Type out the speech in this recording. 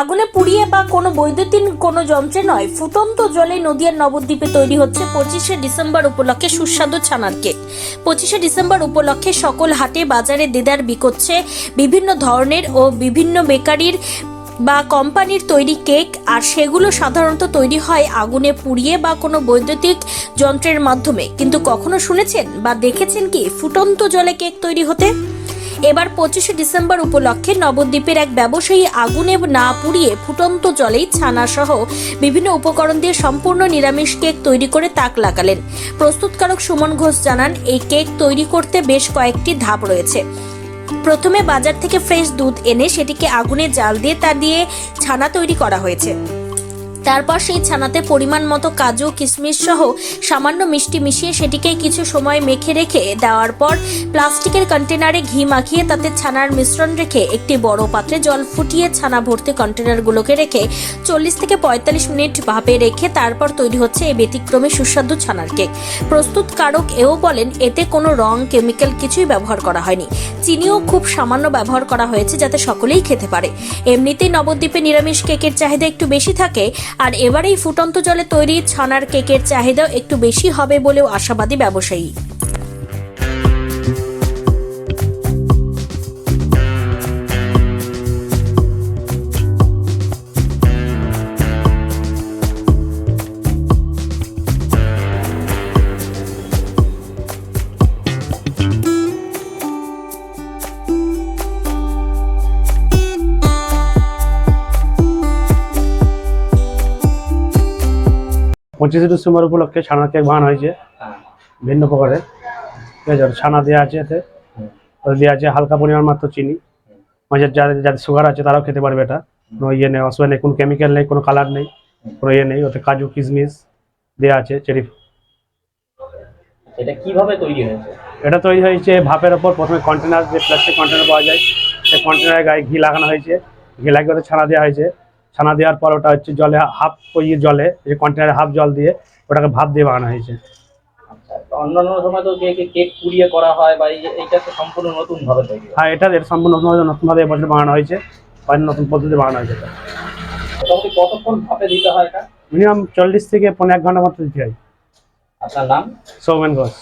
আগুনে পুড়িয়ে বা কোনো বৈদ্যুতিন কোনো যন্ত্রে নয়, ফুটন্ত জলে নদিয়ার নবদ্বীপে তৈরি হচ্ছে পঁচিশে ডিসেম্বর উপলক্ষে সুস্বাদু ছানার কেক। পঁচিশে ডিসেম্বর উপলক্ষে সকল হাটে বাজারে দেদার বিকোচ্ছে বিভিন্ন ধরনের ও বিভিন্ন বেকারির বা কোম্পানির তৈরি কেক, আর সেগুলো সাধারণত তৈরি হয় আগুনে পুড়িয়ে বা কোনো বৈদ্যুতিক যন্ত্রের মাধ্যমে। কিন্তু কখনো শুনেছেন বা দেখেছেন কি ফুটন্ত জলে কেক তৈরি হতে? এবার পঁচিশে ডিসেম্বর উপলক্ষে নবদ্বীপের এক ব্যবসায়ী আগুনে না পুড়িয়ে ফুটন্ত জলেই ছানা সহ বিভিন্ন উপকরণ দিয়ে সম্পূর্ণ নিরামিষ কেক তৈরি করে তাক লাগালেন। প্রস্তুতকারক সুমন ঘোষ জানান, এই কেক তৈরি করতে বেশ কয়েকটি ধাপ রয়েছে। প্রথমে বাজার থেকে ফ্রেশ দুধ এনে সেটিকে আগুনে জাল দিয়ে তা দিয়ে ছানা তৈরি করা হয়েছে। তারপর সেই ছানাতে পরিমাণ মতো কাজু, কিশমিশ সহ সামান্য মিষ্টি মিশিয়ে সেটিকে কিছু সময় মেখে রেখে দেওয়ার পর প্লাস্টিকের কন্টেনারে ঘি মাখিয়ে তাতে ছানার মিশ্রণ রেখে একটি বড় পাত্রে জল ফুটিয়ে ছানা ভর্তি কন্টেনারগুলোকে রেখে চল্লিশ থেকে পঁয়তাল্লিশ মিনিট ভাপে রেখে তারপর তৈরি হচ্ছে এই ব্যতিক্রমী সুস্বাদু ছানার কেক। প্রস্তুতকারক এও বলেন, এতে কোনো রং, কেমিক্যাল কিছুই ব্যবহার করা হয়নি। চিনিও খুব সামান্য ব্যবহার করা হয়েছে যাতে সকলেই খেতে পারে। এমনিতেই নবদ্বীপে নিরামিষ কেকের চাহিদা একটু বেশি থাকে আর এবারেই ফুটন্ত জলে তৈরি ছানার কেকের চাহিদা একটু বেশি হবে বলেও আশাবাদী ব্যবসায়ী। পঁচিশে ডিসেম্বর উপলক্ষে ছানা কেক বানানো হয়েছে। ভিন্ন প্রকারের। ঠিক আছে ছানা দেওয়া আছে এতে। দেওয়া আছে হালকা পরিমাণ মাত্র চিনি। মাঝে যাদের যাদের সুগার আছে তারাও খেতে পারবে এটা। কোনো ইয়ে নেই অসুবিধা নেই কোনো কেমিক্যাল নেই কোনো কালার নেই কোনো ইয়ে নেই। ওতে কাজু কিশমিশ দেওয়া আছে চেরি এটা কীভাবে তৈরি হয়েছে? এটা তৈরি হয়েছে ভাপের ওপর। প্রথমে কন্টেনার যে প্লাস্টিক কন্টেনার পাওয়া যায় সেই কন্টেনারের গায়ে ঘি লাগানো হয়েছে। ঘি লাগিয়ে ওতে ছানা দেওয়া হয়েছে। ছানা দেওয়ার পর ওটা হচ্ছে জলে হাফ ওই জলে যে কন্টেনারে হাফ জল দিয়ে ওটাকে ভাপ দিয়ে বানানো হয়েছে। আচ্ছা অন্যান্য সময় তো কেক পুড়িয়ে করা হয় বা এইটা তো সম্পূর্ণ নতুন ভাবে হ্যাঁ। এটা সম্পূর্ণ নতুন- নতুনভাবে এবছর বানানো হয়েছে বা নতুন পদ্ধতি বানানো হয়েছে মোটামুটি কতক্ষণ ভাপে দিতে হয় এটা? মিনিমাম চল্লিশ থেকে পনেরো এক ঘণ্টা মতো দিতে হয়। আপনার নাম? সৌমেন ঘোষ।